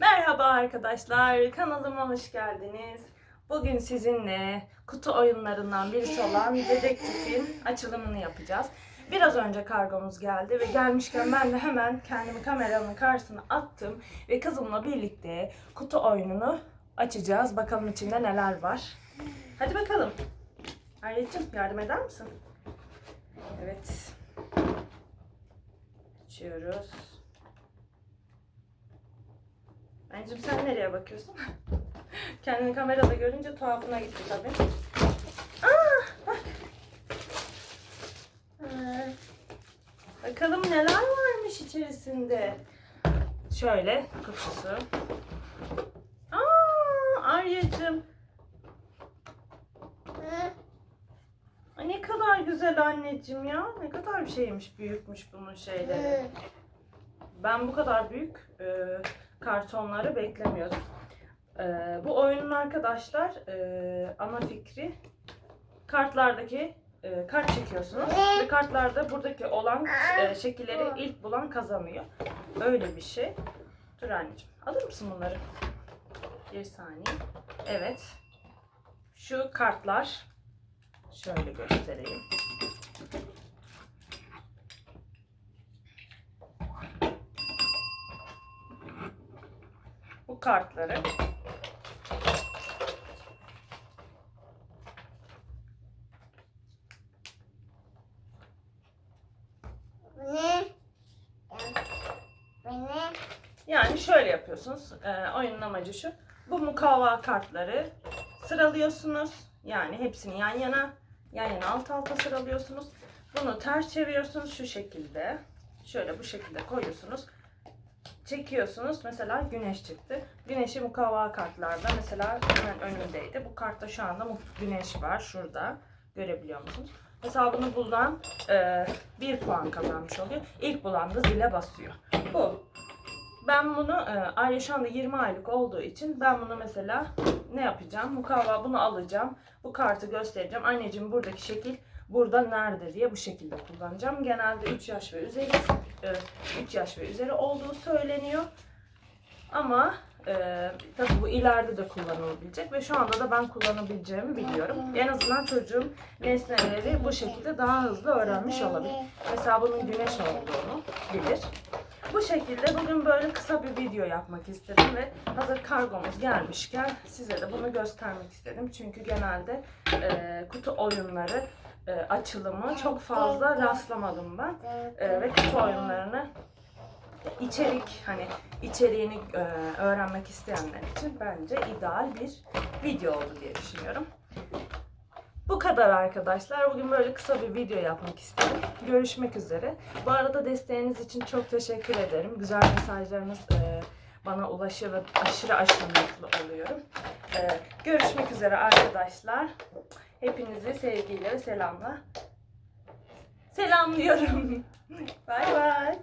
Merhaba arkadaşlar, kanalıma hoş geldiniz. Bugün sizinle kutu oyunlarından birisi olan dedektifin açılımını yapacağız. Biraz önce kargomuz geldi ve gelmişken ben de hemen kendimi kameranın karşısına attım ve kızımla birlikte kutu oyununu açacağız. Bakalım içinde neler var. Hadi bakalım. Arya'cığım yardım eder misin? Evet. Açıyoruz. Anneciğim sen nereye bakıyorsun? Kendini kamerada görünce tuhafına gitti tabii. Aa, bak. Ee, bakalım neler varmış içerisinde. Şöyle kutusu. Aa, Arya'cığım. Ay ne kadar güzel anneciğim ya. Ne kadar bir şeymiş, büyükmüş bunun şeyleri. Ben bu kadar büyük e, kartonları beklemiyordum. E, bu oyunun arkadaşlar e, ana fikri kartlardaki e, kart çekiyorsunuz ve kartlarda buradaki olan e, şekilleri ilk bulan kazanıyor. Öyle bir şey. Dur anneciğim. Alır mısın bunları? Bir saniye. Evet. Şu kartlar şöyle göstereyim. Bu kartları Ne? Ne? Yani şöyle yapıyorsunuz. Ee, oyunun amacı şu. Bu mukavva kartları sıralıyorsunuz. Yani hepsini yan yana, yan yana alt alta sıralıyorsunuz. Bunu ters çeviriyorsunuz şu şekilde. Şöyle bu şekilde koyuyorsunuz. Çekiyorsunuz. Mesela güneş çıktı. Güneşi mukavva kartlarda mesela hemen önümdeydi. Bu kartta şu anda güneş var. Şurada. Görebiliyor musunuz? Mesela bunu bulan e, bir puan kazanmış oluyor. İlk bulan da zile basıyor. Bu. Ben bunu, e, şu anda 20 aylık olduğu için ben bunu mesela ne yapacağım? Mukavva bunu alacağım. Bu kartı göstereceğim. Anneciğim buradaki şekil burada nerede diye bu şekilde kullanacağım. Genelde 3 yaş ve üzeri, 3 yaş ve üzeri olduğu söyleniyor. Ama e, tabii bu ileride de kullanılabilecek ve şu anda da ben kullanabileceğimi biliyorum. En azından çocuğum nesneleri bu şekilde daha hızlı öğrenmiş olabilir. Mesela bunun güneş olduğunu bilir. Bu şekilde bugün böyle kısa bir video yapmak istedim ve hazır kargomuz gelmişken size de bunu göstermek istedim. Çünkü genelde e, kutu oyunları e, açılımı çok fazla rastlamadım ben. E, ve kutu oyunlarını içerik hani içeriğini e, öğrenmek isteyenler için bence ideal bir video oldu diye düşünüyorum. Bu kadar arkadaşlar. Bugün böyle kısa bir video yapmak istedim. Görüşmek üzere. Bu arada desteğiniz için çok teşekkür ederim. Güzel mesajlarınız e, bana ulaşıyor ve aşırı aşırı mutlu oluyorum. E, görüşmek üzere arkadaşlar. Hepinizi sevgiyle ve selamla selamlıyorum. bay bay.